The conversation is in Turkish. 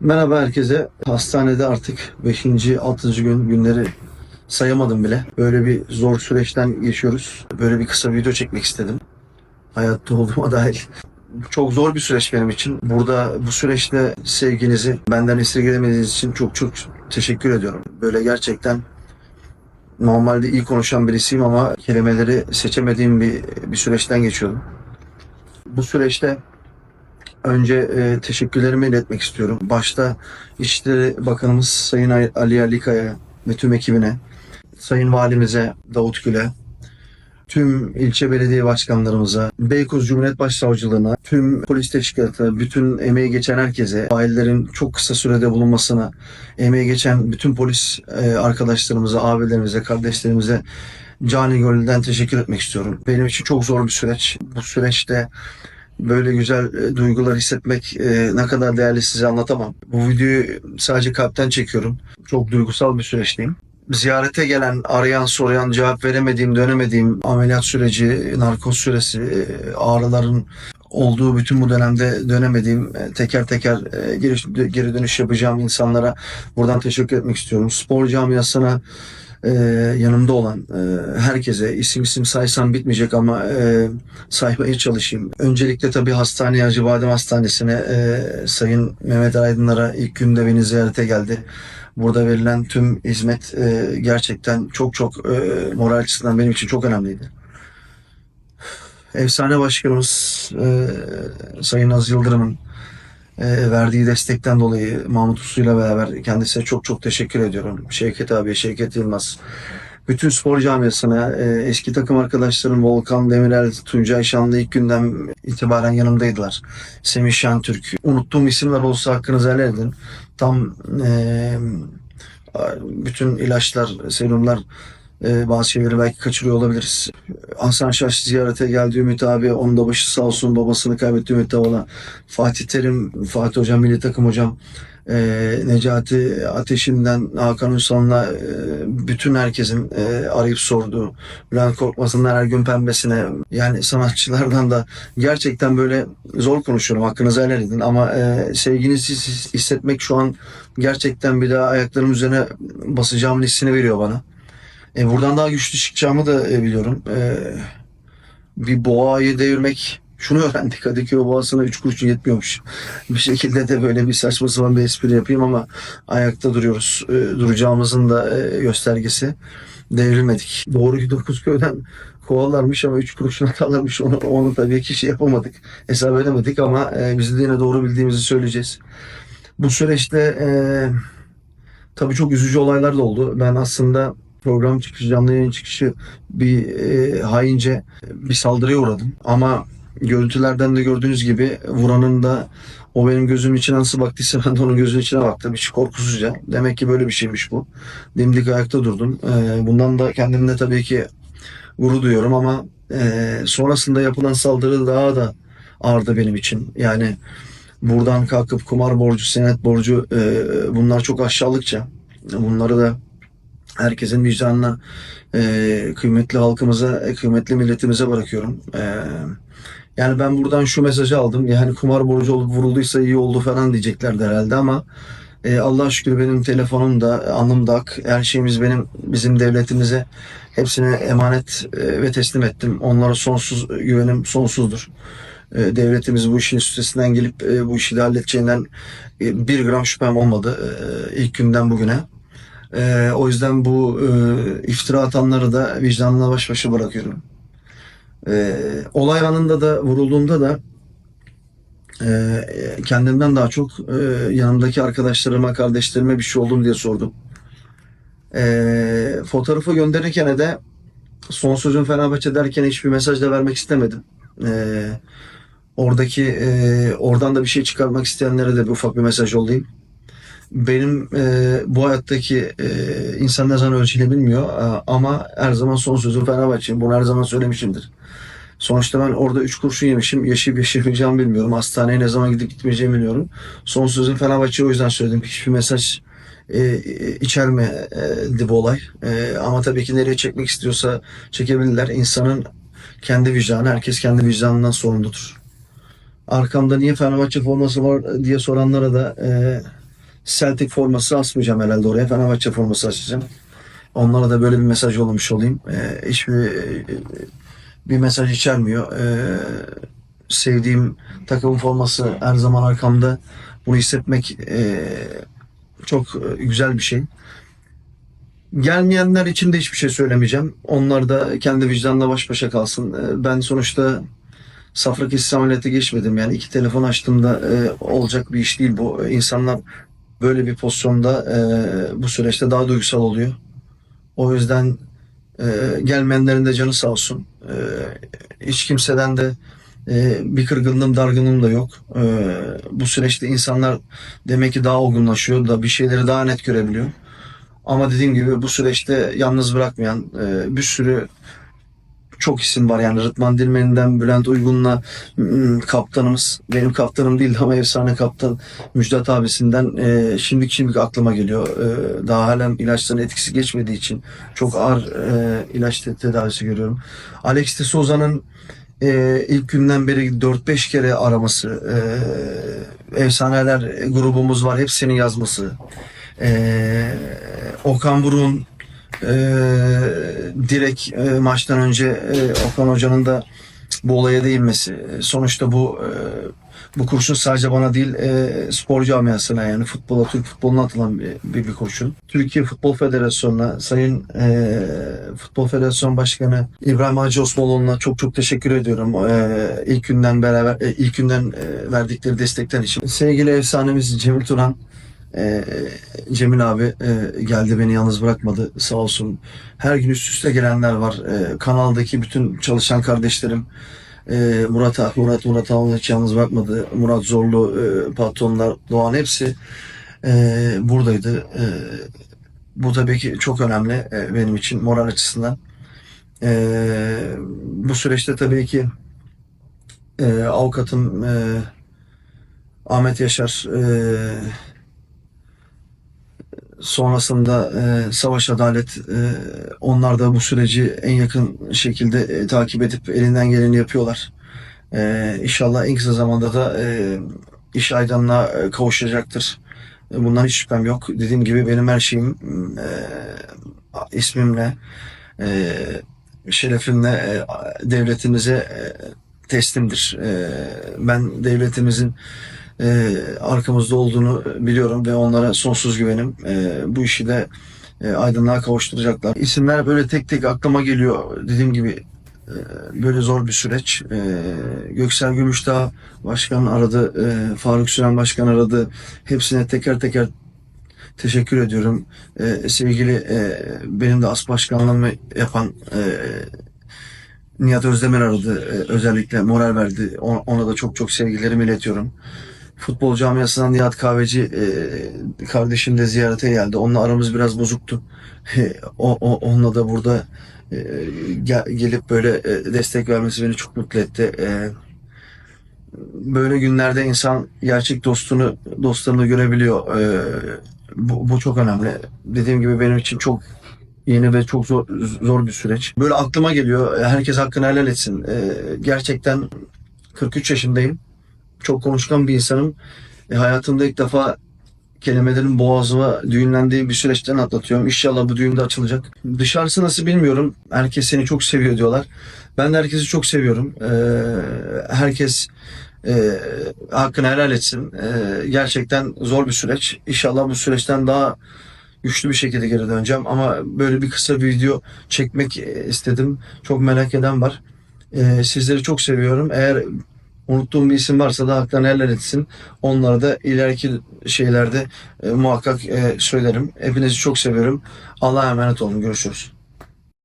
Merhaba herkese. Hastanede artık 5. 6. gün günleri sayamadım bile. Böyle bir zor süreçten geçiyoruz. Böyle bir kısa video çekmek istedim. Hayatta olduğuma dahil. Çok zor bir süreç benim için. Burada bu süreçte sevginizi benden esirgemediğiniz için çok çok teşekkür ediyorum. Böyle gerçekten normalde iyi konuşan birisiyim ama kelimeleri seçemediğim bir, bir süreçten geçiyordum. Bu süreçte Önce e, teşekkürlerimi iletmek istiyorum. Başta İçişleri Bakanımız Sayın Ay- Ali Yerlikaya ve tüm ekibine, Sayın Valimize Davut Gül'e, tüm ilçe belediye başkanlarımıza, Beykoz Cumhuriyet Başsavcılığına, tüm polis teşkilatına, bütün emeği geçen herkese, ailelerin çok kısa sürede bulunmasına, emeği geçen bütün polis e, arkadaşlarımıza, abilerimize, kardeşlerimize cani gönülden teşekkür etmek istiyorum. Benim için çok zor bir süreç. Bu süreçte böyle güzel e, duygular hissetmek e, ne kadar değerli size anlatamam. Bu videoyu sadece kalpten çekiyorum. Çok duygusal bir süreçteyim. Ziyarete gelen, arayan, sorayan, cevap veremediğim, dönemediğim ameliyat süreci, narkoz süresi, e, ağrıların olduğu bütün bu dönemde dönemediğim teker teker geri, geri dönüş yapacağım insanlara buradan teşekkür etmek istiyorum. Spor camiasına e, yanımda olan e, herkese isim isim saysam bitmeyecek ama e, saymaya çalışayım. Öncelikle tabii hastaneye Acıbadem Hastanesi'ne e, Sayın Mehmet Aydınlar'a ilk günde beni ziyarete geldi. Burada verilen tüm hizmet e, gerçekten çok çok e, moral açısından benim için çok önemliydi. Efsane Başkanımız e, Sayın Az Yıldırım'ın e, verdiği destekten dolayı Mahmut Uslu'yla beraber kendisine çok çok teşekkür ediyorum. Şevket abi, Şevket Yılmaz. Bütün spor camiasına, e, eski takım arkadaşlarım Volkan Demirel, Tuncay Şanlı ilk günden itibaren yanımdaydılar. Semih Şentürk. Unuttuğum isimler olsa hakkınızı helal edin. Tam e, bütün ilaçlar, serumlar e, bazı şeyleri belki kaçırıyor olabiliriz. Hasan Şaş ziyarete geldi Ümit abi. Onun da başı sağ olsun babasını kaybetti Ümit Davala. Fatih Terim, Fatih Hocam, Milli Takım Hocam. e, Necati Ateş'inden Hakan Ünsal'ına e, bütün herkesin e, arayıp sorduğu Bülent Korkmaz'ın her gün pembesine yani sanatçılardan da gerçekten böyle zor konuşuyorum hakkınızı helal edin ama e, sevginizi his- hissetmek şu an gerçekten bir daha ayaklarım üzerine basacağımın hissini veriyor bana. E, buradan daha güçlü çıkacağımı da e, biliyorum. E, bir boğayı devirmek şunu öğrendik Kadıköy boğasına 3 kurşun yetmiyormuş. Bir şekilde de böyle bir saçma sapan bir espri yapayım ama ayakta duruyoruz. E, duracağımızın da e, göstergesi. Devrilmedik. Doğru dokuz köyden kovalarmış ama 3 kurşun atarlarmış. Onu, onu tabii ki şey yapamadık. Hesap edemedik ama biz de yine doğru bildiğimizi söyleyeceğiz. Bu süreçte tabii çok üzücü olaylar da oldu. Ben aslında program çıkışı, canlı yayın çıkışı bir e, haince bir saldırıya uğradım. Ama görüntülerden de gördüğünüz gibi vuranın da o benim gözümün içine nasıl baktıysa ben de onun gözünün içine baktım. Hiç korkusuzca. Demek ki böyle bir şeymiş bu. Dimdik ayakta durdum. E, bundan da kendimde tabii ki gurur duyuyorum ama e, sonrasında yapılan saldırı daha da ağırdı benim için. Yani buradan kalkıp kumar borcu, senet borcu e, bunlar çok aşağılıkça. Bunları da herkesin vicdanına, e, kıymetli halkımıza, e, kıymetli milletimize bırakıyorum. E, yani ben buradan şu mesajı aldım. Yani kumar borcu olup vurulduysa iyi oldu falan diyeceklerdi herhalde ama e, Allah'a şükür benim telefonum da, anım da ak. Her şeyimiz benim, bizim devletimize hepsine emanet e, ve teslim ettim. Onlara sonsuz güvenim sonsuzdur. E, devletimiz bu işin üstesinden gelip e, bu işi de halledeceğinden bir gram şüphem olmadı ilk günden bugüne. Ee, o yüzden bu e, iftira atanları da vicdanına baş başa bırakıyorum. Ee, olay anında da vurulduğumda da e, kendimden daha çok e, yanımdaki arkadaşlarıma, kardeşlerime bir şey oldu mu diye sordum. Ee, fotoğrafı gönderirken de son sözüm Fenerbahçe derken hiçbir mesaj da vermek istemedim. Ee, oradaki e, oradan da bir şey çıkarmak isteyenlere de bir ufak bir mesaj olayım benim e, bu hayattaki e, insan ne zaman ölçüyle bilmiyor e, ama her zaman son sözüm Fenerbahçe'yim. Bunu her zaman söylemişimdir. Sonuçta ben orada 3 kurşun yemişim. Yaşayıp yaşamayacağımı bilmiyorum. Hastaneye ne zaman gidip gitmeyeceğimi bilmiyorum. Son sözüm Fenerbahçe'ye o yüzden söyledim. Hiçbir mesaj e, içermedi bu olay. E, ama tabii ki nereye çekmek istiyorsa çekebilirler. İnsanın kendi vicdanı, herkes kendi vicdanından sorumludur. Arkamda niye Fenerbahçe forması var diye soranlara da e, Celtic forması asmayacağım herhalde oraya. Fenerbahçe forması asacağım. Onlara da böyle bir mesaj yollamış olayım. Ee, hiçbir e, bir mesaj içermiyor. Ee, sevdiğim takımın forması her zaman arkamda. Bunu hissetmek e, çok e, güzel bir şey. Gelmeyenler için de hiçbir şey söylemeyeceğim. Onlar da kendi vicdanla baş başa kalsın. Ee, Ben sonuçta safra kesisi ameliyatı geçmedim. Yani iki telefon açtığımda e, olacak bir iş değil bu. İnsanlar böyle bir pozisyonda e, bu süreçte daha duygusal oluyor. O yüzden e, gelmeyenlerin de canı sağ olsun. E, hiç kimseden de e, bir kırgınlığım, dargınlığım da yok. E, bu süreçte insanlar demek ki daha olgunlaşıyor da bir şeyleri daha net görebiliyor. Ama dediğim gibi bu süreçte yalnız bırakmayan e, bir sürü çok isim var. Yani Rıdvan Dilmen'den Bülent Uygun'la mm, kaptanımız, benim kaptanım değildi ama efsane kaptan Müjdat abisinden e, şimdilik şimdilik aklıma geliyor. E, daha halen ilaçların etkisi geçmediği için çok ağır e, ilaç te- tedavisi görüyorum. Alex de Souza'nın e, ilk günden beri 4-5 kere araması, e, efsaneler grubumuz var hepsinin yazması. E, Okan Buruk'un e, direkt e, maçtan önce e, Okan Hoca'nın da bu olaya değinmesi. E, Sonuçta bu e, bu kurşun sadece bana değil e, spor camiasına yani futbola, Türk futboluna atılan bir, bir, bir kurşun. Türkiye Futbol Federasyonu'na, Sayın e, Futbol Federasyon Başkanı İbrahim Hacı Osmanoğlu'na çok çok teşekkür ediyorum. E, ilk günden beraber, e, ilk günden e, verdikleri destekten için. Sevgili efsanemiz Cemil Turan, ee, Cemil abi e, geldi beni yalnız bırakmadı sağ olsun. Her gün üst üste gelenler var. Ee, kanaldaki bütün çalışan kardeşlerim e, Murat abi, Murat Murat abi hiç yalnız bırakmadı. Murat Zorlu, e, patronlar, Doğan hepsi e, buradaydı. E, bu tabii ki çok önemli e, benim için moral açısından. E, bu süreçte tabii ki e, avukatım e, Ahmet Yaşar e, sonrasında e, Savaş Adalet e, onlar da bu süreci en yakın şekilde e, takip edip elinden geleni yapıyorlar. E, inşallah en kısa zamanda da e, iş aydınlığa e, kavuşacaktır. E, bundan hiç şüphem yok. Dediğim gibi benim her şeyim e, ismimle, e, şerefimle e, devletimize e, teslimdir. E, ben devletimizin e, arkamızda olduğunu biliyorum ve onlara sonsuz güvenim. E, bu işi de e, aydınlığa kavuşturacaklar. İsimler böyle tek tek aklıma geliyor. Dediğim gibi e, böyle zor bir süreç. E, Göksel Gümüşdağ Başkan aradı, e, Faruk Süren Başkan aradı. Hepsine teker teker teşekkür ediyorum. E, sevgili e, benim de as başkanlığımı yapan e, Nihat Özdemir aradı. E, özellikle moral verdi. O- Ona da çok çok sevgilerimi iletiyorum. Futbol camiasından Nihat Kahveci e, kardeşim de ziyarete geldi. Onunla aramız biraz bozuktu. o, o, onunla da burada e, gel- gelip böyle e, destek vermesi beni çok mutlu etti. E, böyle günlerde insan gerçek dostunu dostlarını görebiliyor. E, bu, bu çok önemli. Dediğim gibi benim için çok yeni ve çok zor, zor bir süreç. Böyle aklıma geliyor. Herkes hakkını helal etsin. E, gerçekten 43 yaşındayım. Çok konuşkan bir insanım. E, hayatımda ilk defa kelimelerin boğazıma düğünlendiği bir süreçten atlatıyorum. İnşallah bu düğün de açılacak. Dışarısı nasıl bilmiyorum. Herkes seni çok seviyor diyorlar. Ben de herkesi çok seviyorum. E, herkes e, hakkını helal etsin. E, gerçekten zor bir süreç. İnşallah bu süreçten daha güçlü bir şekilde geri döneceğim. Ama böyle bir kısa bir video çekmek istedim. Çok merak eden var. E, sizleri çok seviyorum. Eğer unuttuğum bir isim varsa da haklarını helal etsin. Onları da ileriki şeylerde e, muhakkak e, söylerim. Hepinizi çok seviyorum. Allah'a emanet olun. Görüşürüz.